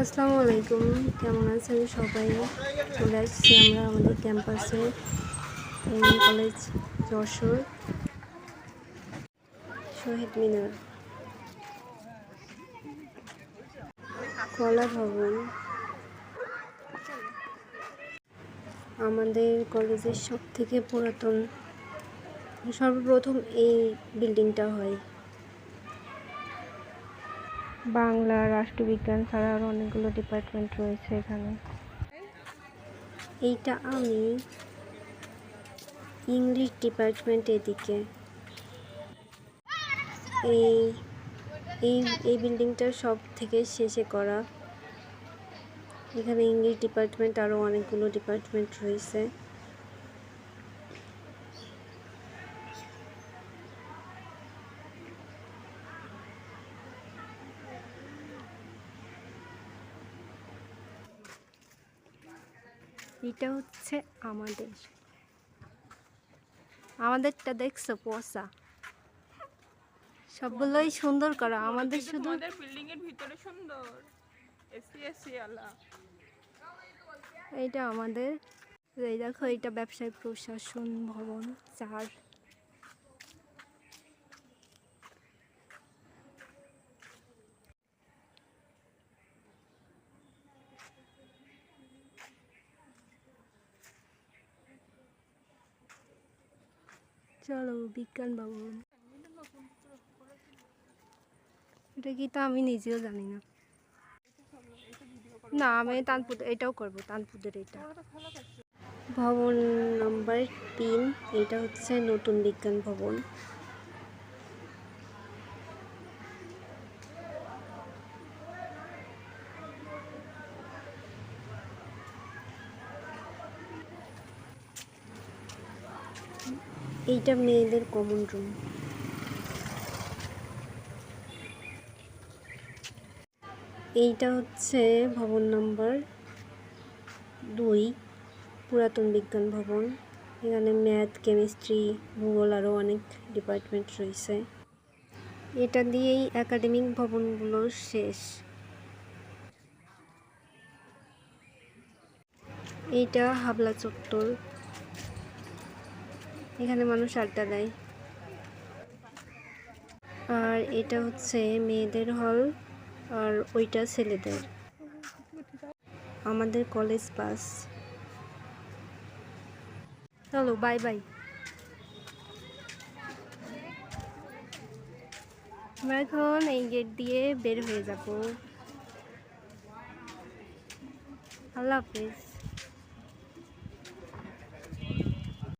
আসসালামু আলাইকুম। কেমন আছেন সবাই? চলে আসছি আমরা আমাদের ক্যাম্পাসে কলেজ যশোর। শহীদ মিনার। কলা ভবন। আমাদের কলেজের সব থেকে পুরাতন, সর্বপ্রথম এই বিল্ডিংটা হয়। বাংলা রাষ্ট্রবিজ্ঞান ছাড়া আরও অনেকগুলো ডিপার্টমেন্ট রয়েছে এখানে। এইটা আমি ইংলিশ ডিপার্টমেন্ট এদিকে এই এই এই বিল্ডিংটা সব থেকে শেষে করা। এখানে ইংলিশ ডিপার্টমেন্ট আরও অনেকগুলো ডিপার্টমেন্ট রয়েছে। এটা হচ্ছে আমাদের। আমাদেরটা দেখছ পচা সবগুলোই সুন্দর করা আমাদের শুধু বিল্ডিং এর ভিতরে সুন্দর। এসি এসি আলা। এইটা আমাদের। এই দেখো এটা ব্যবসায় প্রশাসন ভবন চার চলো, বিজ্ঞান ভবন। এটা কি তা আমি নিজেও জানি না। না, আমি তানপুর এটাও করব, তানপুরের এটা। ভবন নাম্বার তিন, এটা হচ্ছে নতুন বিজ্ঞান ভবন। এইটা মেয়েদের কমন রুম এইটা হচ্ছে ভবন নাম্বার দুই, পুরাতন বিজ্ঞান ভবন। এখানে ম্যাথ, কেমিস্ট্রি, ভূগোল আরও অনেক ডিপার্টমেন্ট রয়েছে। এটা দিয়েই একাডেমিক ভবনগুলো শেষ। এইটা হাবলা চত্বর। এখানে মানুষ আড্ডা দেয়। আর এটা হচ্ছে মেয়েদের হল, আর ওইটা ছেলেদের। আমাদের কলেজ বাস। চলো, বাই বাই। আমরা এখন এই গেট দিয়ে বের হয়ে যাব। আল্লাহ হাফিজ।